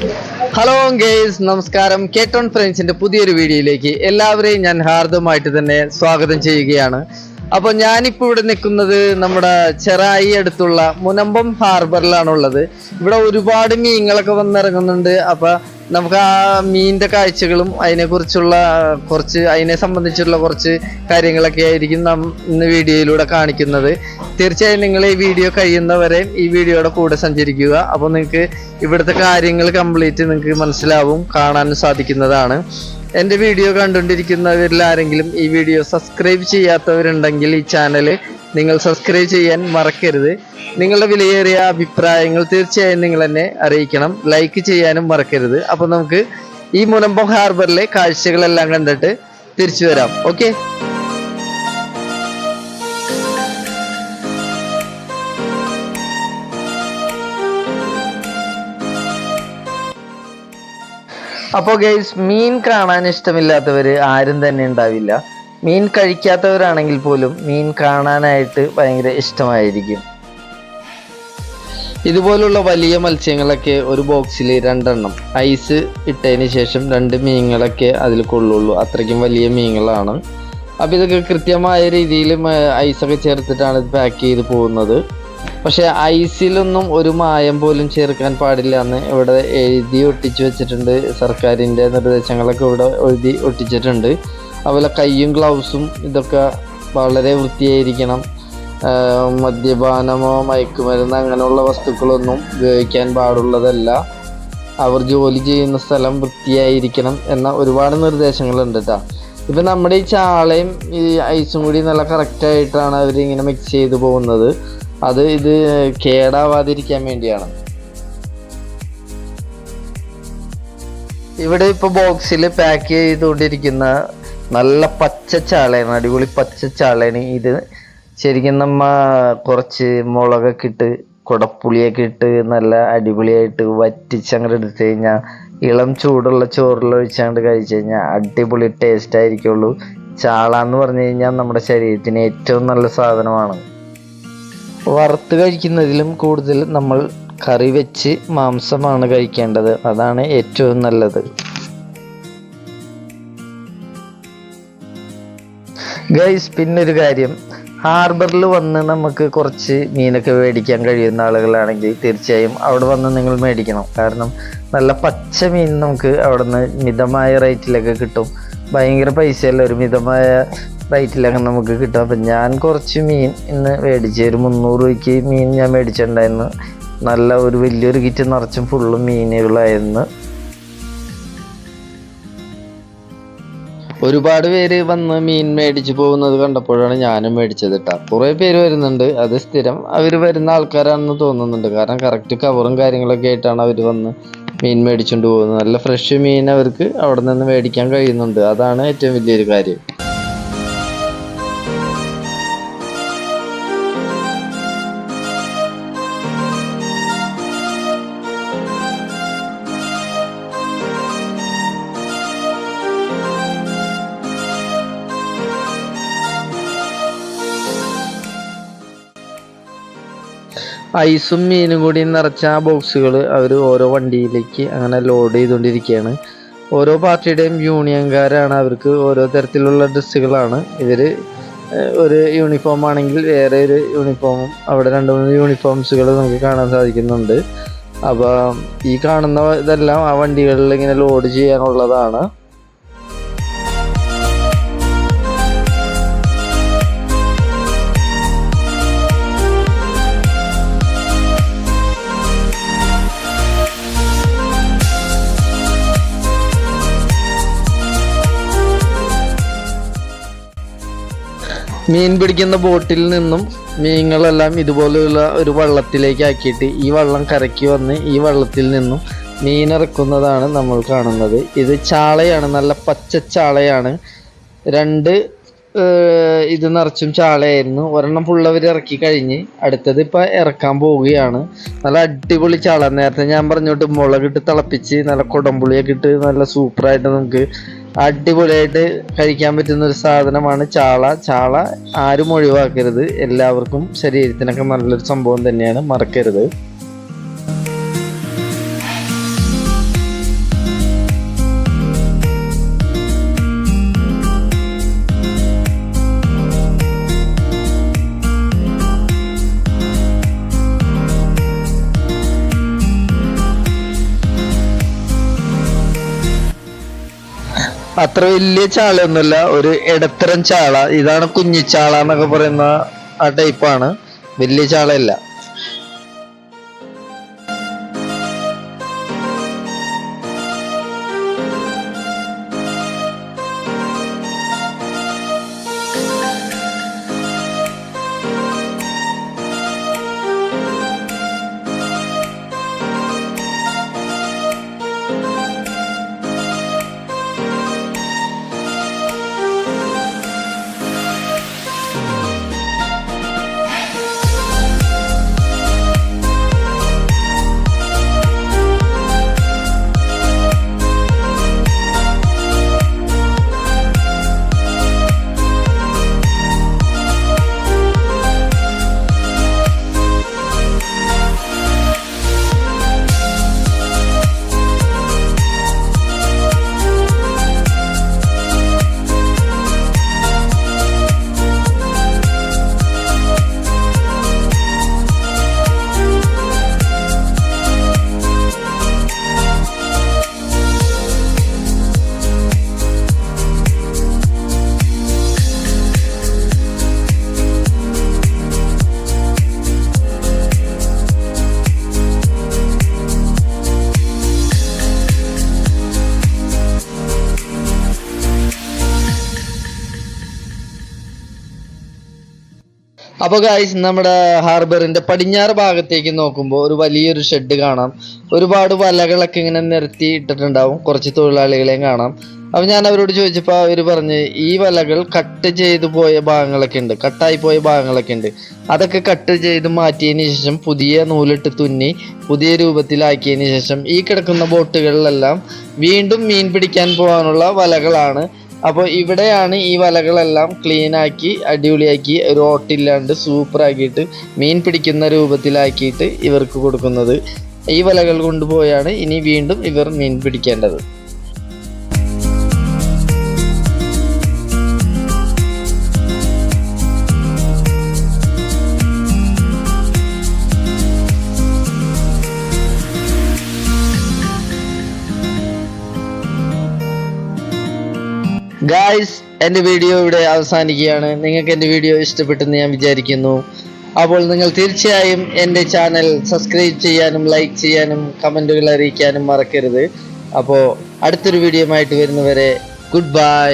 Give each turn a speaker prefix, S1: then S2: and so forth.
S1: Hello guys നമസ്കാരം. കേട്ടോൺ ഫ്രണ്ട്സിന്റെ പുതിയൊരു വീഡിയോയിലേക്ക് എല്ലാവരെയും ഞാൻ ഹാർദമായിട്ട് തന്നെ സ്വാഗതം ചെയ്യുകയാണ്. അപ്പോൾ ഞാനിപ്പോൾ ഇവിടെ നിൽക്കുന്നത് നമ്മുടെ ചെറായി അടുത്തുള്ള മുനമ്പം ഹാർബറിലാണ് ഉള്ളത് ഇവിടെ ഒരുപാട് മീനുകളൊക്കെ വന്നിറങ്ങുന്നുണ്ട്. അപ്പോൾ നമുക്ക് ആ മീനിന്റെ കാഴ്ചകളും അതിനെക്കുറിച്ചുള്ള കുറച്ച് അതിനെ സംബന്ധിച്ചുള്ള കുറച്ച് കാര്യങ്ങളൊക്കെ ആയിരിക്കും നാം ഇന്ന് വീഡിയോയിലൂടെ കാണിക്കുന്നത്. തീർച്ചയായും നിങ്ങൾ ഈ വീഡിയോ കഴിയുന്നവരെ ഈ വീഡിയോയുടെ കൂടെ സഞ്ചരിക്കുക. അപ്പോൾ നിങ്ങൾക്ക് ഇവിടുത്തെ കാര്യങ്ങൾ കംപ്ലീറ്റ് നിങ്ങൾക്ക് മനസ്സിലാവും കാണാനും സാധിക്കുന്നതാണ്. എന്റെ വീഡിയോ കണ്ടുകൊണ്ടിരിക്കുന്നവരിൽ ആരെങ്കിലും ഈ വീഡിയോ സബ്സ്ക്രൈബ് ചെയ്യാത്തവരുണ്ടെങ്കിൽ ഈ ചാനൽ നിങ്ങൾ സബ്സ്ക്രൈബ് ചെയ്യാൻ മറക്കരുത്. നിങ്ങളുടെ വിലയേറിയ അഭിപ്രായങ്ങൾ തീർച്ചയായും നിങ്ങൾ എന്നെ അറിയിക്കണം. ലൈക്ക് ചെയ്യാനും മറക്കരുത്. അപ്പോൾ നമുക്ക് ഈ മുനമ്പം ഹാർബറിലെ കാഴ്ചകളെല്ലാം കണ്ടിട്ട് തിരിച്ചു വരാം. ഓക്കെ അപ്പോൾ ഗൈസ് മീൻ കാണാൻ ഇഷ്ടമില്ലാത്തവര് ആരും തന്നെ ഉണ്ടാവില്ല. മീൻ കഴിക്കാത്തവരാണെങ്കിൽ പോലും മീൻ കാണാനായിട്ട് ഭയങ്കര ഇഷ്ടമായിരിക്കും. ഇതുപോലുള്ള വലിയ മത്സ്യങ്ങളൊക്കെ ഒരു ബോക്സിൽ രണ്ടെണ്ണം. ഐസ് ഇട്ടതിന് ശേഷം രണ്ട് മീനുകളൊക്കെ അതിൽ കൊള്ളുള്ളൂ. അത്രയ്ക്കും വലിയ മീനുകളാണ്. അപ്പോൾ ഇതൊക്കെ കൃത്യമായ രീതിയിൽ ഐസൊക്കെ ചേർത്തിട്ടാണ് ഇത് പാക്ക് ചെയ്ത് പോകുന്നത്. പക്ഷെ ഐസിലൊന്നും ഒരു മായം പോലും ചേർക്കാൻ പാടില്ല എന്ന് ഇവിടെ എഴുതി ഒട്ടിച്ചു വെച്ചിട്ടുണ്ട്. സർക്കാരിന്റെ നിർദ്ദേശങ്ങളൊക്കെ ഇവിടെ എഴുതി ഒട്ടിച്ചിട്ടുണ്ട്. അതുപോലെ കൈയും ഗ്ലൗസും ഇതൊക്കെ വളരെ വൃത്തിയായിരിക്കണം. മദ്യപാനമോ മയക്കുമരുന്ന് അങ്ങനെയുള്ള വസ്തുക്കളൊന്നും ഉപയോഗിക്കാൻ പാടുള്ളതല്ല. അവർ ജോലി ചെയ്യുന്ന സ്ഥലം വൃത്തിയായിരിക്കണം എന്ന ഒരുപാട് നിർദ്ദേശങ്ങളുണ്ട് കേട്ടോ. ഇപ്പം നമ്മുടെ ഈ ചാളയും ഈ ഐസും കൂടി നല്ല കറക്റ്റായിട്ടാണ് അവരിങ്ങനെ മിക്സ് ചെയ്ത് പോകുന്നത്. അത് ഇത് കേടാവാതിരിക്കാൻ വേണ്ടിയാണ്. ഇവിടെ ഇപ്പൊ ബോക്സിൽ പാക്ക് ചെയ്തുകൊണ്ടിരിക്കുന്ന നല്ല പച്ച ചാളയാണ് അടിപൊളി പച്ച ചാളയാണ്. ഇത് ശരിക്കും നമ്മ കുറച്ച് മുളകൊക്കെ ഇട്ട് കുടപ്പുളിയൊക്കെ ഇട്ട് നല്ല അടിപൊളിയായിട്ട് വറ്റിച്ചങ്ങനെ എടുത്തു കഴിഞ്ഞാൽ ഇളം ചൂടുള്ള ചോറുള്ള ഒഴിച്ചാണ്ട് കഴിച്ചു കഴിഞ്ഞാൽ അടിപൊളി ടേസ്റ്റ് ആയിരിക്കുള്ളൂ. ചാള എന്ന് പറഞ്ഞു കഴിഞ്ഞാൽ നമ്മുടെ ശരീരത്തിന് ഏറ്റവും നല്ല സാധനമാണ്. വറുത്ത് കഴിക്കുന്നതിലും കൂടുതൽ നമ്മൾ കറി വെച്ച് മാംസമാണ് കഴിക്കേണ്ടത്. അതാണ് ഏറ്റവും നല്ലത്. ഗൈസ് പിന്നൊരു കാര്യം. ഹാർബറിൽ വന്ന് നമുക്ക് കുറച്ച് മീനൊക്കെ മേടിക്കാൻ കഴിയുന്ന ആളുകളാണെങ്കിൽ തീർച്ചയായും അവിടെ വന്ന് നിങ്ങൾ മേടിക്കണം. കാരണം നല്ല പച്ച മീൻ നമുക്ക് അവിടെ നിന്ന് മിതമായ റേറ്റിലൊക്കെ കിട്ടും. ഭയങ്കര പൈസയല്ല? ഒരു മിതമായ റേറ്റിലൊക്കെ നമുക്ക് കിട്ടും. അപ്പം ഞാൻ കുറച്ച് മീൻ ഇന്ന് മേടിച്ചു ഒരു മുന്നൂറ് രൂപയ്ക്ക് മീൻ ഞാൻ മേടിച്ചിട്ടുണ്ടായിരുന്നു. നല്ല ഒരു വലിയൊരു കിറ്റ് നിറച്ചും ഫുള്ളും മീനുകളായിരുന്നു. ഒരുപാട് പേര് വന്ന് മീൻ മേടിച്ചു പോകുന്നത് കണ്ടപ്പോഴാണ് ഞാനും മേടിച്ചത് കേട്ടോ കുറേ പേര് വരുന്നുണ്ട്. അത് സ്ഥിരം അവർ വരുന്ന ആൾക്കാരാണെന്ന് തോന്നുന്നുണ്ട്. കാരണം കറക്റ്റ് കവറും കാര്യങ്ങളൊക്കെ ആയിട്ടാണ് അവർ വന്ന് മീൻ മേടിച്ചുകൊണ്ട് പോകുന്നത് നല്ല ഫ്രഷ് മീൻ അവർക്ക് അവിടെ നിന്ന് മേടിക്കാൻ കഴിയുന്നുണ്ട്. അതാണ് ഏറ്റവും വലിയൊരു കാര്യം. ഐസും മീനും കൂടി നിറച്ച ആ ബോക്സുകൾ അവർ ഓരോ വണ്ടിയിലേക്ക് അങ്ങനെ ലോഡ് ചെയ്തുകൊണ്ടിരിക്കുകയാണ് ഓരോ പാർട്ടിയുടെയും യൂണിയൻകാരാണ് അവർക്ക് ഓരോ തരത്തിലുള്ള ഡ്രസ്സുകളാണ്. ഇവർ ഒരു യൂണിഫോം ആണെങ്കിൽ വേറെ ഒരു യൂണിഫോമും അവിടെ രണ്ട് മൂന്ന് യൂണിഫോംസുകൾ നമുക്ക് കാണാൻ സാധിക്കുന്നുണ്ട്. അപ്പോൾ ഈ കാണുന്ന ഇതെല്ലാം ആ വണ്ടികളിൽ ഇങ്ങനെ ലോഡ് ചെയ്യാനുള്ളതാണ്. മീൻ പിടിക്കുന്ന ബോട്ടിൽ നിന്നും മീനുകളെല്ലാം ഇതുപോലെയുള്ള ഒരു വള്ളത്തിലേക്ക് ആക്കിയിട്ട് ഈ വള്ളം കരയ്ക്ക് വന്ന് ഈ വള്ളത്തിൽ നിന്നും മീനിറക്കുന്നതാണ് നമ്മൾ കാണുന്നത്. ഇത് ചാളയാണ് നല്ല പച്ച ചാളയാണ്. രണ്ട് ഇത് നിറച്ചും ചാളയായിരുന്നു. ഒരെണ്ണം ഫുള്ളവർ ഇറക്കി കഴിഞ്ഞ് അടുത്തത് ഇപ്പം ഇറക്കാൻ പോവുകയാണ്. നല്ല അടിപൊളി ചാള. നേരത്തെ ഞാൻ പറഞ്ഞോട്ട് മുളകിട്ട് തിളപ്പിച്ച് നല്ല കുടംപുളിയൊക്കെ ഇട്ട് നല്ല സൂപ്പറായിട്ട് നമുക്ക് അടിപൊളിയായിട്ട് കഴിക്കാൻ പറ്റുന്ന ഒരു സാധനമാണ് ചാള. ചാള ആരും ഒഴിവാക്കരുത്. എല്ലാവർക്കും ശരീരത്തിനൊക്കെ നല്ലൊരു സംഭവം തന്നെയാണ്. മറക്കരുത്. അത്ര വലിയ ചാളയൊന്നുമല്ല ഒരു ഇടത്തരം ചാള. ഇതാണ് കുഞ്ഞിച്ചാള എന്നൊക്കെ പറയുന്ന ആ ടൈപ്പാണ് വലിയ ചാളയല്ല. അപ്പൊ ഗായ്സ് നമ്മുടെ ഹാർബറിന്റെ പടിഞ്ഞാറ് ഭാഗത്തേക്ക് നോക്കുമ്പോൾ ഒരു വലിയൊരു ഷെഡ് കാണാം. ഒരുപാട് വലകളൊക്കെ ഇങ്ങനെ നിരത്തി ഇട്ടിട്ടുണ്ടാവും. കുറച്ച് തൊഴിലാളികളെയും കാണാം. അപ്പൊ ഞാൻ അവരോട് ചോദിച്ചപ്പോൾ അവർ പറഞ്ഞ് ഈ വലകൾ കട്ട് ചെയ്തു പോയ ഭാഗങ്ങളൊക്കെ ഉണ്ട്. കട്ടായി പോയ ഭാഗങ്ങളൊക്കെ ഉണ്ട്. അതൊക്കെ കട്ട് ചെയ്ത് മാറ്റിയതിന് ശേഷം പുതിയ നൂലിട്ട് തുന്നി പുതിയ രൂപത്തിലാക്കിയതിന് ശേഷം ഈ കിടക്കുന്ന ബോട്ടുകളിലെല്ലാം വീണ്ടും മീൻ പിടിക്കാൻ പോകാനുള്ള വലകളാണ് അപ്പോൾ ഇവിടെയാണ് ഈ വലകളെല്ലാം ക്ലീൻ ആക്കി അടിപൊളിയാക്കി ഒരു ഓട്ടില്ലാണ്ട് സൂപ്പർ ആക്കിയിട്ട് മീൻ പിടിക്കുന്ന രൂപത്തിലാക്കിയിട്ട് ഇവർക്ക് കൊടുക്കുന്നത്. ഈ വലകൾ കൊണ്ടുപോയാണ് ഇനി വീണ്ടും ഇവർ മീൻ പിടിക്കേണ്ടത്. ഗായ്സ് എന്റെ വീഡിയോ ഇവിടെ അവസാനിക്കുകയാണ്. നിങ്ങൾക്ക് എന്റെ വീഡിയോ ഇഷ്ടപ്പെട്ടെന്ന് ഞാൻ വിചാരിക്കുന്നു. അപ്പോൾ നിങ്ങൾ തീർച്ചയായും എന്റെ ചാനൽ സബ്സ്ക്രൈബ് ചെയ്യാനും ലൈക്ക് ചെയ്യാനും കമന്റുകൾ അറിയിക്കാനും മറക്കരുത്. അപ്പോൾ അടുത്തൊരു വീഡിയോ ആയിട്ട് വരുന്നവരെ ഗുഡ് ബൈ